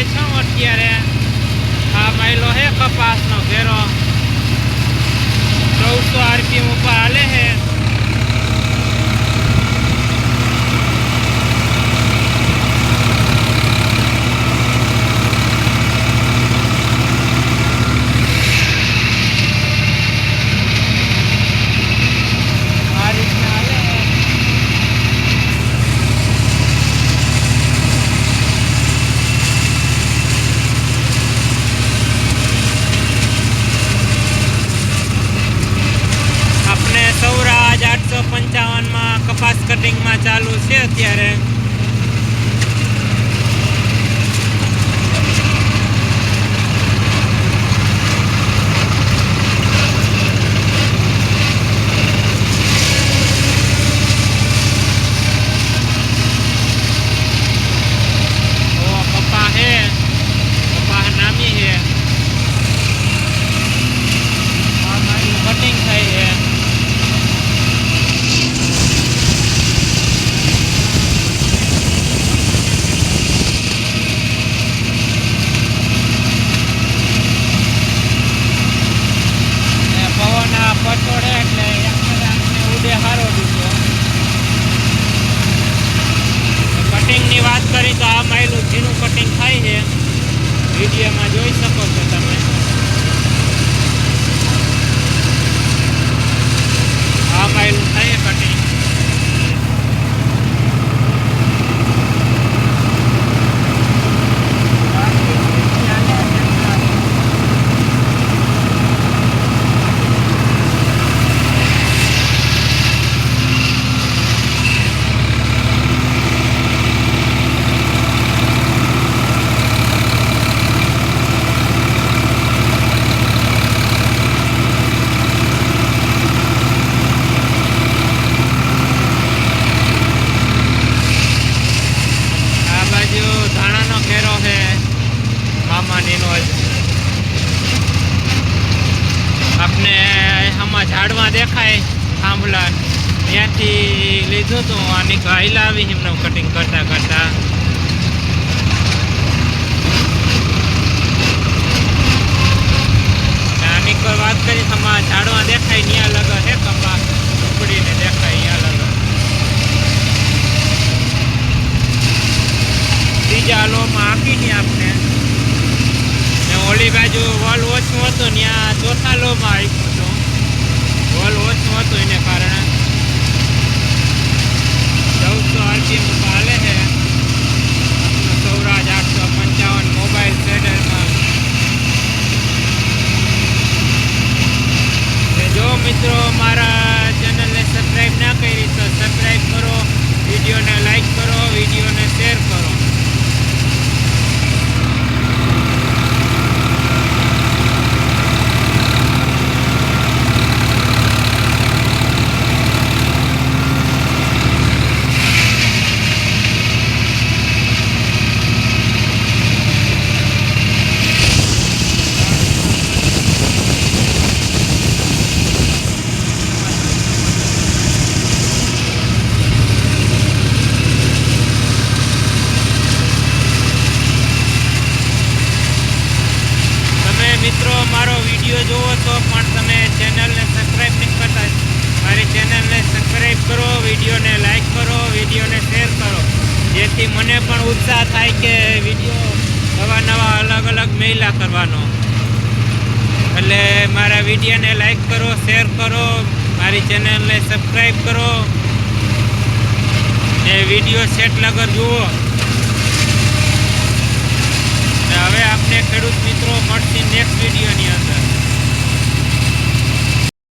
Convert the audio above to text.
કરીએ છું અત્યારે આ માયલો હે કપાસનો ઘેરો. ચૌદસો આરપીએમ ઉપર હાલે છે કટિંગમાં ચાલુ છે અત્યારે ઓ કપા હે કપા નામી હે આ મારી કટિંગ થાય છે ને પવન આ પછોડે એટલે એકબીજાને ઉડે હારો દીધો કટિંગની વાત કરી તો આ માયલું ઝીણું કટિંગ થાય છે વિડીયોમાં જોઈ શકો છો તમે આ માયલું થાય કટિંગ આ બાજુ ધાણાનો ઘેરો છે જ. આપને આમાં ઝાડમાં દેખાય થાંભલા ત્યાંથી લીધું હતું આની ગાય આવી એમને કટિંગ કરતા કરતા આની કોઈ વાત કરી આમાં ઝાડમાં દેખાય ત્યાં લગર હે કપા ઉપડીને દેખાય ત્યાં લગર ત્રીજા લોમાં આપીને આપણે ઓલી બાજુ વોલ ઓછું હતું ત્યાં ચોથા લોમાં આવ્યું હતું. વોલ ઓછું હતું એને કારણે. ચૌદસો આરપીએમ હાલે છે. સૌરાજ આઠસો પંચાવન મોબાઈલ શેડરમાં ને જો મિત્રો મારા ચેનલને સબસ્ક્રાઈબ ના કરી તો સબસ્ક્રાઈબ કરો, વિડીયોને લાઈક કરો, વિડીયોને શેર કરો તમે મિત્રો મારો વીડિયો જોવો છો પણ તમે ચેનલને સબસ્ક્રાઈબ નહીં કરતા. મારી ચેનલને સબસ્ક્રાઈબ કરો, વિડીયોને લાઇક કરો, વિડીયોને શેર કરો. જેથી મને પણ ઉત્સાહ થાય કે વીડિયો નવા નવા અલગ અલગ મેલા કરવાનો. એટલે મારા વિડીયોને લાઇક કરો શેર કરો, મારી ચેનલને સબસ્ક્રાઈબ કરો. ને વીડિયો સેટ લગર જુઓ. હવે આપણે ખેડૂત મિત્રો મળશે નેક્સ્ટ વિડીયોની અંદર.